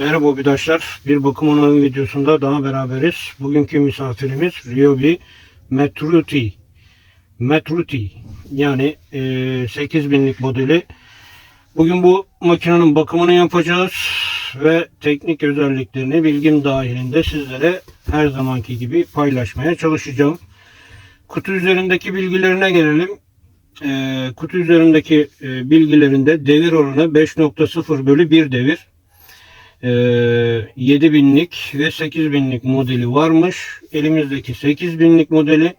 Merhaba arkadaşlar. Bir bakım onarım videosunda daha beraberiz. Bugünkü misafirimiz Ryobi Metruti. Metruti yani e, 8000'lik modeli. Bugün bu makinenin bakımını yapacağız ve teknik özelliklerini bilgim dahilinde sizlere her zamanki gibi paylaşmaya çalışacağım. Kutu üzerindeki bilgilerine gelelim. E, kutu üzerindeki e, bilgilerinde devir oranı 5.0 bölü 1 devir. Ee, 7000'lik ve 8000'lik modeli varmış. Elimizdeki 8000'lik modeli.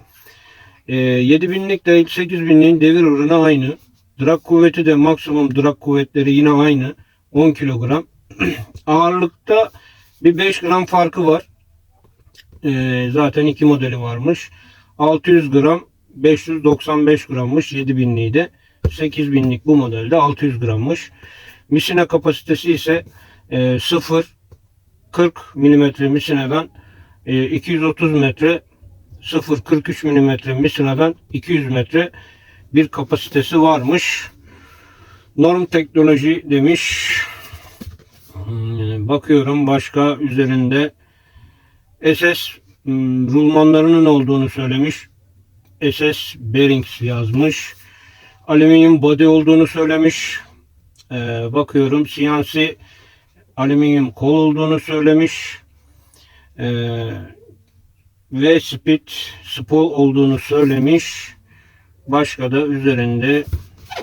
Ee, 7000'lik de 8000'liğin devir oranı aynı. Drag kuvveti de maksimum drag kuvvetleri yine aynı. 10 kilogram. Ağırlıkta bir 5 gram farkı var. Ee, zaten iki modeli varmış. 600 gram 595 grammış 7000'liği de. 8000'lik bu modelde 600 grammış. Misina kapasitesi ise e, 0 40 milimetre misineden e, 230 metre 0 43 milimetre misineden 200 metre bir kapasitesi varmış. Norm teknoloji demiş. Hmm, Bakıyorum başka üzerinde SS hmm, rulmanlarının olduğunu söylemiş. SS bearings yazmış. Alüminyum body olduğunu söylemiş. Ee, bakıyorum CNC alüminyum kol olduğunu söylemiş. Ee, ve speed spool olduğunu söylemiş. Başka da üzerinde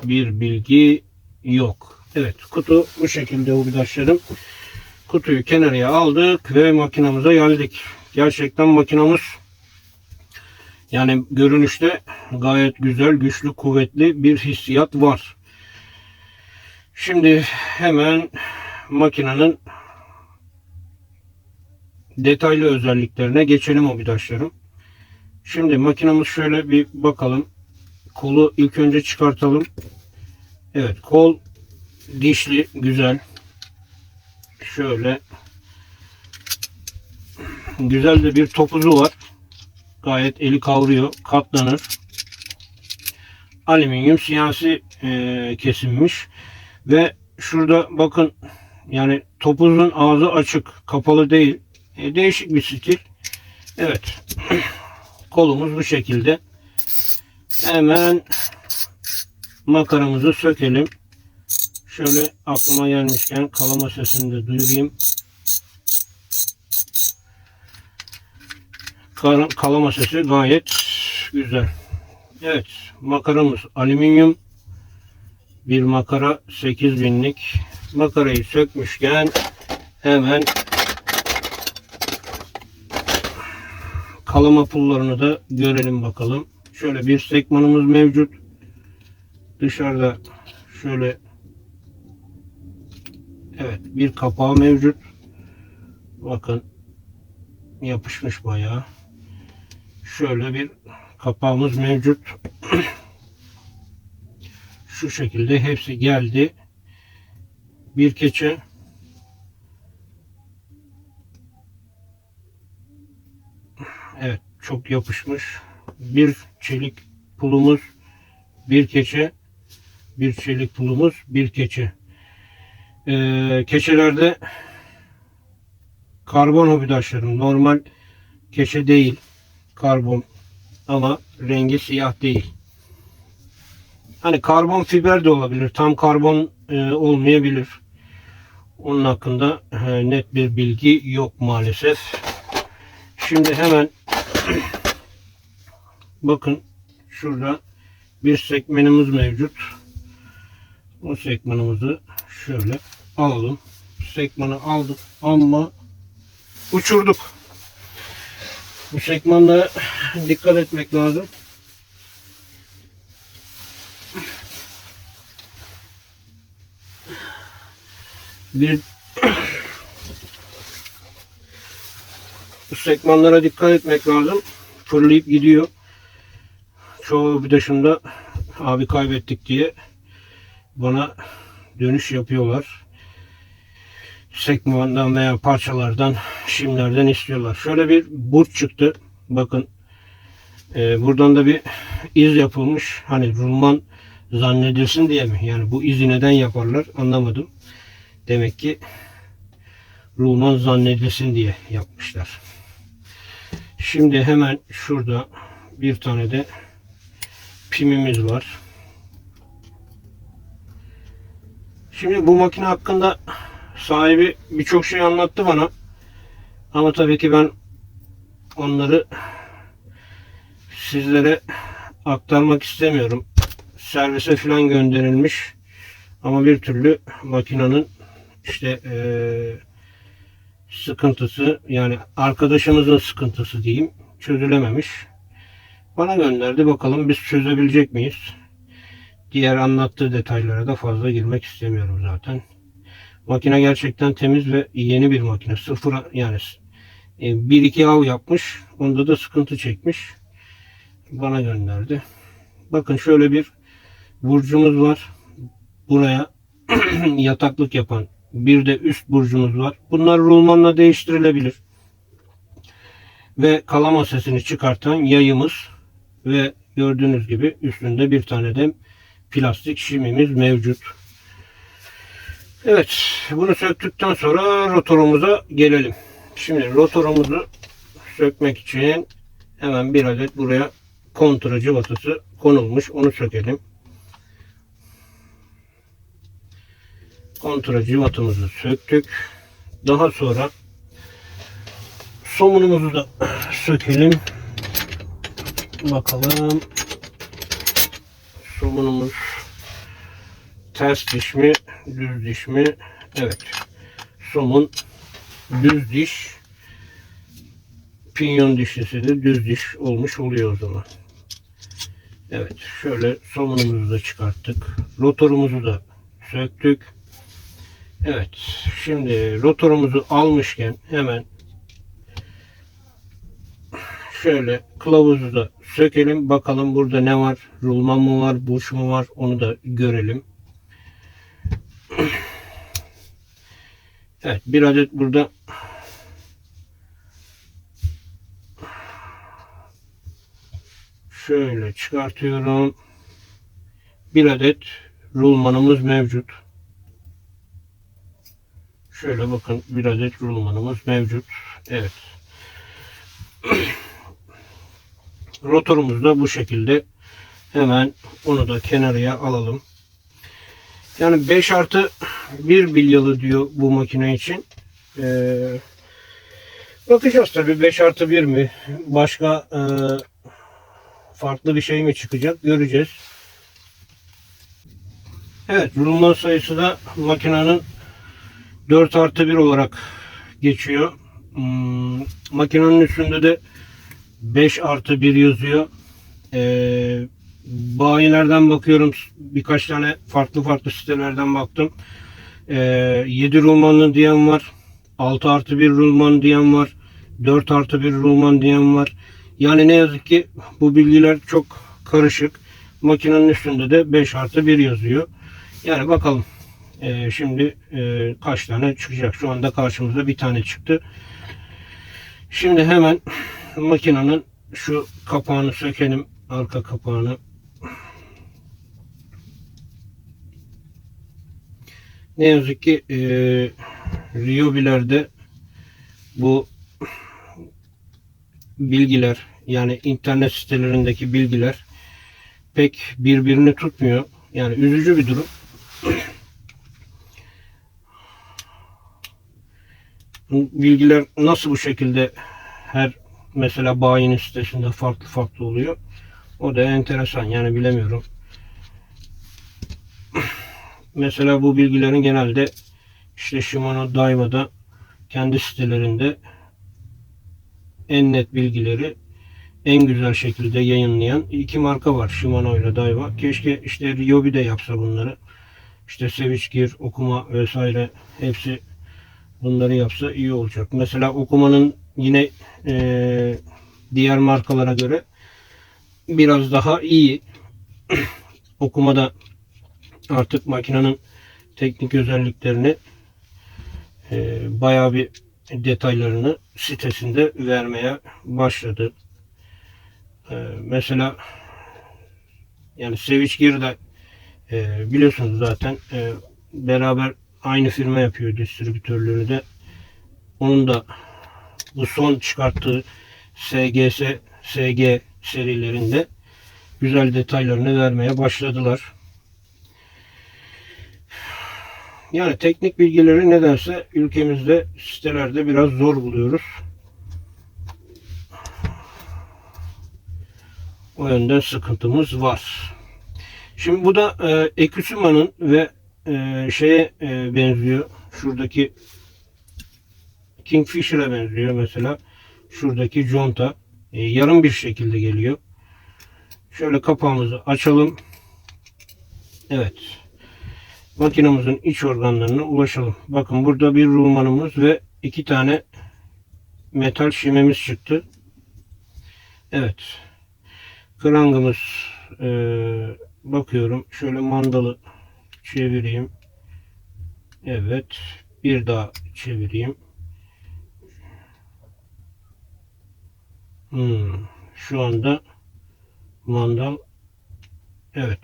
bir bilgi yok. Evet kutu bu şekilde arkadaşlarım. Kutuyu kenarıya aldık ve makinamıza geldik. Gerçekten makinamız yani görünüşte gayet güzel, güçlü, kuvvetli bir hissiyat var. Şimdi hemen makinenin detaylı özelliklerine geçelim obidaşlarım. Şimdi makinamız şöyle bir bakalım. Kolu ilk önce çıkartalım. Evet kol dişli güzel. Şöyle güzel de bir topuzu var. Gayet eli kavruyor. Katlanır. Alüminyum CNC e, kesilmiş. Ve şurada bakın yani topuzun ağzı açık, kapalı değil. E, değişik bir stil. Evet. Kolumuz bu şekilde. Hemen makaramızı sökelim. Şöyle aklıma gelmişken kalama sesini de duyurayım. Kalama sesi gayet güzel. Evet, makaramız alüminyum. Bir makara 8000'lik. Makarayı sökmüşken hemen kalama pullarını da görelim bakalım. Şöyle bir sekmanımız mevcut. Dışarıda şöyle evet bir kapağı mevcut. Bakın yapışmış bayağı. Şöyle bir kapağımız mevcut. Şu şekilde hepsi geldi. Bir keçe Evet çok yapışmış. Bir çelik pulumuz, bir keçe, bir çelik pulumuz, bir keçe. Ee, keçelerde karbon hobidaşlarım. Normal keçe değil. Karbon ama rengi siyah değil. Hani karbon fiber de olabilir. Tam karbon e, olmayabilir. Onun hakkında e, net bir bilgi yok maalesef. Şimdi hemen bakın şurada bir sekmenimiz mevcut. O sekmanımızı şöyle alalım. Sekmanı aldık ama uçurduk. Bu sekmanda dikkat etmek lazım. Bir bu sekmanlara dikkat etmek lazım. Fırlayıp gidiyor. Çoğu bir dışında abi kaybettik diye bana dönüş yapıyorlar. Sekmandan veya parçalardan, şimlerden istiyorlar. Şöyle bir burç çıktı. Bakın. Ee, buradan da bir iz yapılmış. Hani rulman zannedilsin diye mi? Yani bu izi neden yaparlar anlamadım. Demek ki rulman zannedilsin diye yapmışlar. Şimdi hemen şurada bir tane de pimimiz var. Şimdi bu makine hakkında sahibi birçok şey anlattı bana. Ama tabii ki ben onları sizlere aktarmak istemiyorum. Servise falan gönderilmiş. Ama bir türlü makinenin işte eee, sıkıntısı yani arkadaşımızın sıkıntısı diyeyim çözülememiş. Bana gönderdi bakalım biz çözebilecek miyiz? Diğer anlattığı detaylara da fazla girmek istemiyorum zaten. Makine gerçekten temiz ve yeni bir makine. Sıfır yani e, bir iki av yapmış. Onda da sıkıntı çekmiş. Bana gönderdi. Bakın şöyle bir burcumuz var. Buraya yataklık yapan bir de üst burcumuz var. Bunlar rulmanla değiştirilebilir. Ve kalama sesini çıkartan yayımız ve gördüğünüz gibi üstünde bir tane de plastik şimimiz mevcut. Evet, bunu söktükten sonra rotorumuza gelelim. Şimdi rotorumuzu sökmek için hemen bir adet buraya kontra cıvatası konulmuş. Onu sökelim. Kontra cıvatımızı söktük. Daha sonra somunumuzu da sökelim. Bakalım. Somunumuz ters diş mi, düz diş mi? Evet. Somun düz diş. Pinyon dişlisi de düz diş olmuş oluyor o zaman. Evet. Şöyle somunumuzu da çıkarttık. Rotorumuzu da söktük. Evet. Şimdi rotorumuzu almışken hemen şöyle kılavuzu da sökelim. Bakalım burada ne var? Rulman mı var? Burç mu var? Onu da görelim. Evet. Bir adet burada şöyle çıkartıyorum. Bir adet rulmanımız mevcut. Şöyle bakın bir adet rulmanımız mevcut. Evet. Rotorumuz da bu şekilde. Hemen onu da kenarıya alalım. Yani 5 artı 1 bilyalı diyor bu makine için. Ee, bakacağız tabii 5 artı 1 mi? Başka e, farklı bir şey mi çıkacak? Göreceğiz. Evet, rulman sayısı da makinenin 4 artı 1 olarak geçiyor. Hmm, makinenin üstünde de 5 artı 1 yazıyor. Ee, bayilerden bakıyorum. Birkaç tane farklı farklı sitelerden baktım. Ee, 7 rulmanlı diyen var. 6 artı 1 rulman diyen var. 4 artı 1 rulman diyen var. Yani ne yazık ki bu bilgiler çok karışık. Makinenin üstünde de 5 artı 1 yazıyor. Yani bakalım. Ee, şimdi e, kaç tane çıkacak? Şu anda karşımıza bir tane çıktı. Şimdi hemen makinenin şu kapağını sökelim. Arka kapağını. Ne yazık ki e, Ryobi'lerde bu bilgiler yani internet sitelerindeki bilgiler pek birbirini tutmuyor. Yani üzücü bir durum. Bilgiler nasıl bu şekilde her mesela bayinin sitesinde farklı farklı oluyor. O da enteresan yani bilemiyorum. Mesela bu bilgilerin genelde işte Shimano Daiva'da kendi sitelerinde en net bilgileri en güzel şekilde yayınlayan iki marka var Shimano ile Daiwa. Keşke işte Ryobi de yapsa bunları. İşte Savage Gear, Okuma vesaire hepsi bunları yapsa iyi olacak. Mesela Okuma'nın yine e, diğer markalara göre biraz daha iyi. Okumada artık makinenin teknik özelliklerini e, bayağı bir detaylarını sitesinde vermeye başladı. E, mesela yani Savage Gear'da e, biliyorsunuz zaten e, beraber aynı firma yapıyor distribütörlüğünü de Onun da bu son çıkarttığı SGS, SG serilerinde güzel detaylarını vermeye başladılar. Yani teknik bilgileri nedense ülkemizde sitelerde biraz zor buluyoruz. O yönden sıkıntımız var. Şimdi bu da e, Ekusuma'nın ve e, şeye e, benziyor. Şuradaki Kingfisher'a benziyor mesela. Şuradaki conta e, yarım bir şekilde geliyor. Şöyle kapağımızı açalım. Evet. Makinamızın iç organlarına ulaşalım. Bakın burada bir rulmanımız ve iki tane metal şimemiz çıktı. Evet. Krangımız e, bakıyorum. Şöyle mandalı çevireyim. Evet. Bir daha çevireyim. Hmm, şu anda mandal evet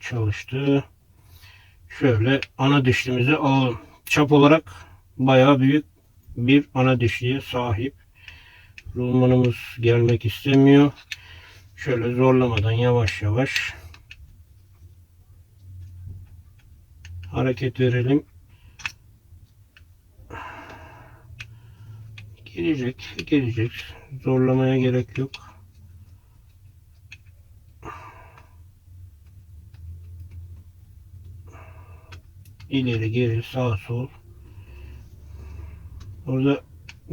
çalıştı. Şöyle ana dişlimizi alalım. Çap olarak bayağı büyük bir ana dişliye sahip. Rulmanımız gelmek istemiyor. Şöyle zorlamadan yavaş yavaş hareket verelim. Gelecek, gelecek. Zorlamaya gerek yok. İleri geri sağ sol. Orada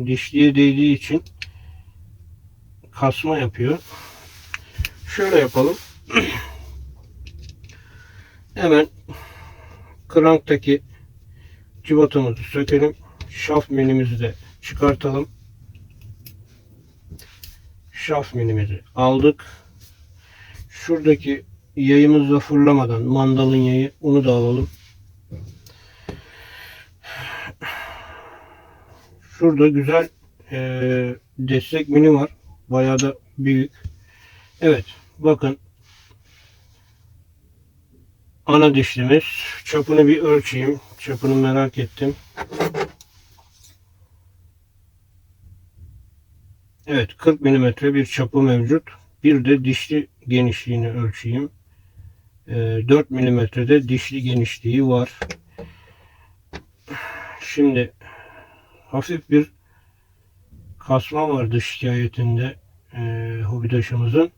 dişliye değdiği için kasma yapıyor. Şöyle yapalım. Hemen kranktaki civatamızı sökelim. Şaft minimizi de çıkartalım. Şaft minimizi aldık. Şuradaki yayımızla fırlamadan mandalın yayı onu da alalım. Şurada güzel eee, destek mini var. Bayağı da büyük. Evet. Bakın. Ana dişlimiz. Çapını bir ölçeyim. Çapını merak ettim. Evet 40 mm bir çapı mevcut. Bir de dişli genişliğini ölçeyim. Ee, 4 mm'de dişli genişliği var. Şimdi hafif bir kasma vardı şikayetinde e, hobidaşımızın.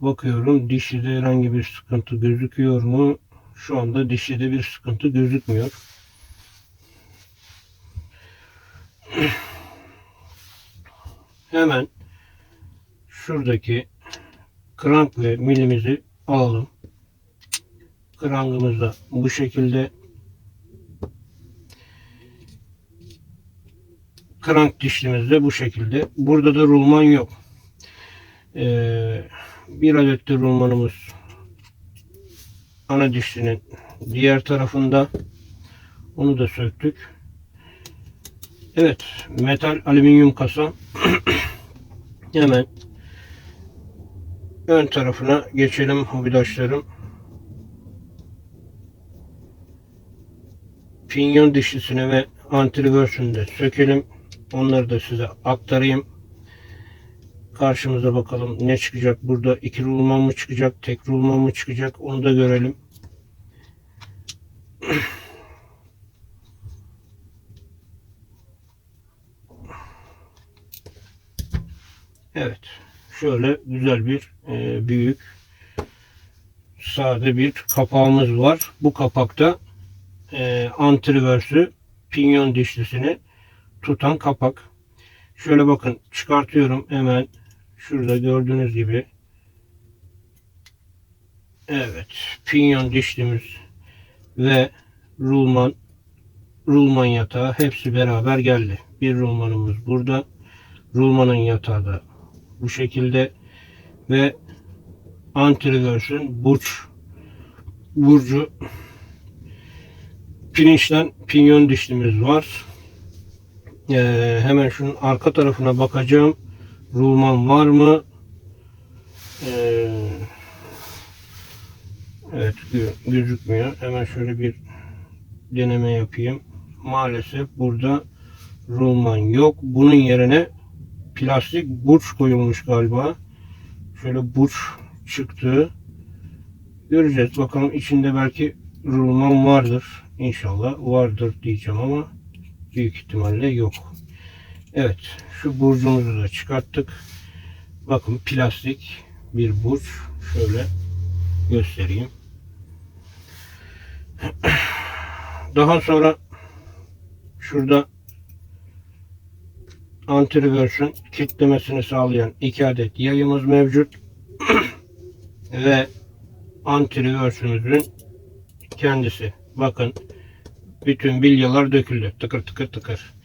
Bakıyorum dişlide herhangi bir sıkıntı gözüküyor mu? Şu anda dişlide bir sıkıntı gözükmüyor. Hemen şuradaki krank ve milimizi alalım. Krankımız da bu şekilde krank dişlimiz de bu şekilde. Burada da rulman yok. Ee, bir adet de rulmanımız ana dişlinin diğer tarafında. Onu da söktük. Evet, metal alüminyum kasa. Hemen ön tarafına geçelim hobidaşlarım. Pinyon dişlisini ve antireversünü de sökelim. Onları da size aktarayım. Karşımıza bakalım ne çıkacak. Burada iki rulman mı çıkacak, tek rulman mı çıkacak onu da görelim. Evet. Şöyle güzel bir e, büyük sade bir kapağımız var. Bu kapakta e, antireversü pinyon dişlisini tutan kapak. Şöyle bakın çıkartıyorum hemen şurada gördüğünüz gibi. Evet. Pinyon dişlimiz ve rulman rulman yatağı hepsi beraber geldi. Bir rulmanımız burada. Rulmanın yatağı da bu şekilde ve antirevers'ün burç burcu pirinçten pinyon dişlimiz var. Ee, hemen şunun arka tarafına bakacağım. Rulman var mı? Ee, evet gö- gözükmüyor. Hemen şöyle bir deneme yapayım. Maalesef burada rulman yok. Bunun yerine plastik burç koyulmuş galiba. Şöyle burç çıktı. Göreceğiz. Bakalım içinde belki rulman vardır. İnşallah vardır diyeceğim ama büyük ihtimalle yok. Evet. Şu burcumuzu da çıkarttık. Bakın plastik bir burç. Şöyle göstereyim. Daha şurada anti-reverse'ün kilitlemesini sağlayan iki adet yayımız mevcut. Ve anti-reverse'ümüzün kendisi. Bakın bütün bilyalar döküldü. Tıkır tıkır tıkır.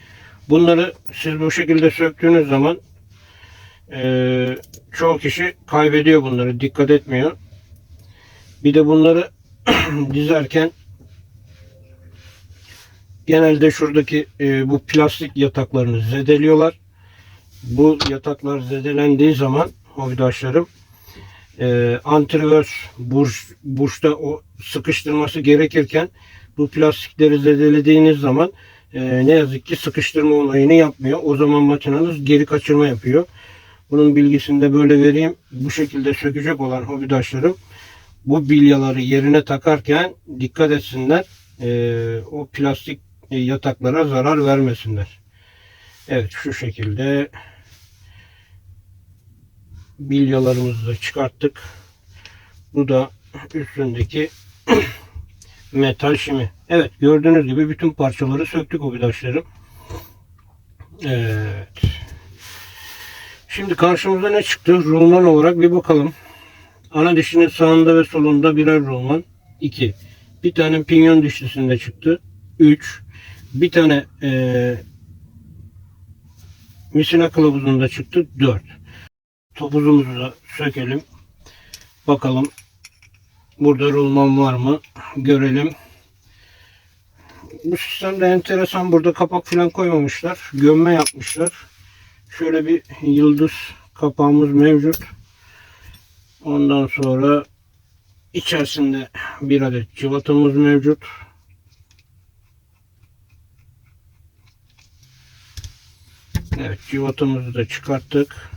Bunları siz bu şekilde söktüğünüz zaman eee çoğu kişi kaybediyor bunları. Dikkat etmiyor. Bir de bunları dizerken genelde şuradaki e, bu plastik yataklarını zedeliyorlar. Bu yataklar zedelendiği zaman hobidaşlarım e, antrivers burç, burçta o sıkıştırması gerekirken bu plastikleri zedelediğiniz zaman e, ne yazık ki sıkıştırma olayını yapmıyor. O zaman makineniz geri kaçırma yapıyor. Bunun bilgisini de böyle vereyim. Bu şekilde sökecek olan hobidaşlarım bu bilyaları yerine takarken dikkat etsinler. E, o plastik yataklara zarar vermesinler. Evet şu şekilde bilyalarımızı da çıkarttık. Bu da üstündeki metal şimi. Evet gördüğünüz gibi bütün parçaları söktük o vidaşlarım. Evet. Şimdi karşımıza ne çıktı? Rulman olarak bir bakalım. Ana dişinin sağında ve solunda birer rulman. 2. Bir tane pinyon dişlisinde çıktı. 3. Bir tane e, misina kılavuzunda çıktı. 4. Topuzumuzu da sökelim. Bakalım burada rulman var mı? Görelim. Bu sistemde enteresan burada kapak falan koymamışlar. Gömme yapmışlar. Şöyle bir yıldız kapağımız mevcut. Ondan sonra içerisinde bir adet cıvatamız mevcut. Evet cıvatamızı da çıkarttık.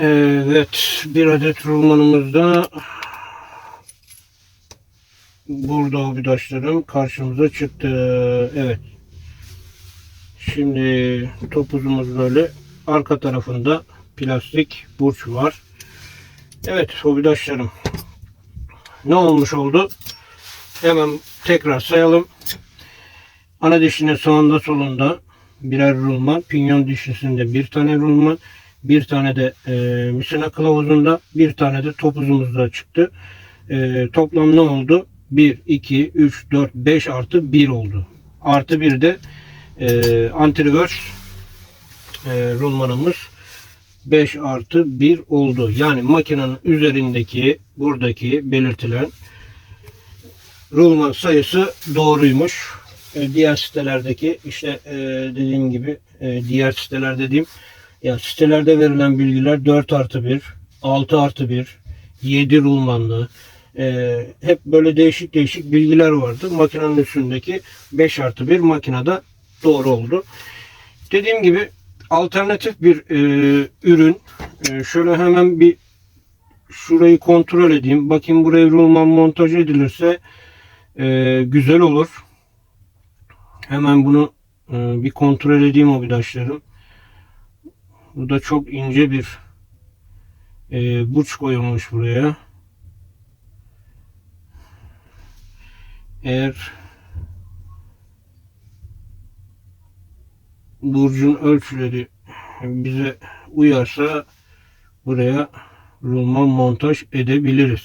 Evet bir adet rulmanımız da burada obidaşlarım karşımıza çıktı. Evet. Şimdi topuzumuz böyle arka tarafında plastik burç var. Evet hobidaşlarım ne olmuş oldu? Hemen tekrar sayalım. Ana dişinin sağında solunda birer rulman, pinyon dişlisinde bir tane rulman, bir tane de e, misina kılavuzunda, bir tane de topuzumuzda çıktı. E, toplam ne oldu? 1, 2, 3, 4, 5 artı 1 oldu. Artı 1 de e, anti-reverse e, rulmanımız 5 artı 1 oldu. Yani makinenin üzerindeki buradaki belirtilen rulman sayısı doğruymuş. E, diğer sitelerdeki işte e, dediğim gibi e, diğer siteler dediğim ya sitelerde verilen bilgiler 4 artı 1, 6 artı 1, 7 rulmanlı e, hep böyle değişik değişik bilgiler vardı. Makinenin üstündeki 5 artı 1 makinede doğru oldu. Dediğim gibi alternatif bir e, ürün. E, şöyle hemen bir şurayı kontrol edeyim. Bakayım buraya rulman montaj edilirse e, güzel olur. Hemen bunu e, bir kontrol edeyim arkadaşlarım. Bu da çok ince bir e, burç koyulmuş buraya. Eğer burcun ölçüleri bize uyarsa buraya rulman montaj edebiliriz.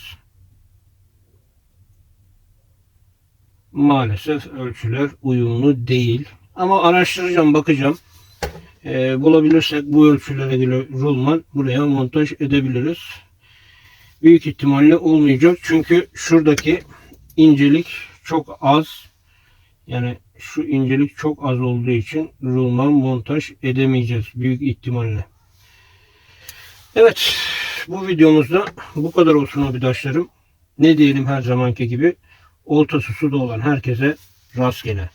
Maalesef ölçüler uyumlu değil. Ama araştıracağım, bakacağım. Ee, bulabilirsek bu ölçülere göre rulman buraya montaj edebiliriz. Büyük ihtimalle olmayacak. Çünkü şuradaki incelik çok az. Yani şu incelik çok az olduğu için rulman montaj edemeyeceğiz büyük ihtimalle. Evet bu videomuzda bu kadar olsun abidaşlarım. Ne diyelim her zamanki gibi oltası suda olan herkese rastgele.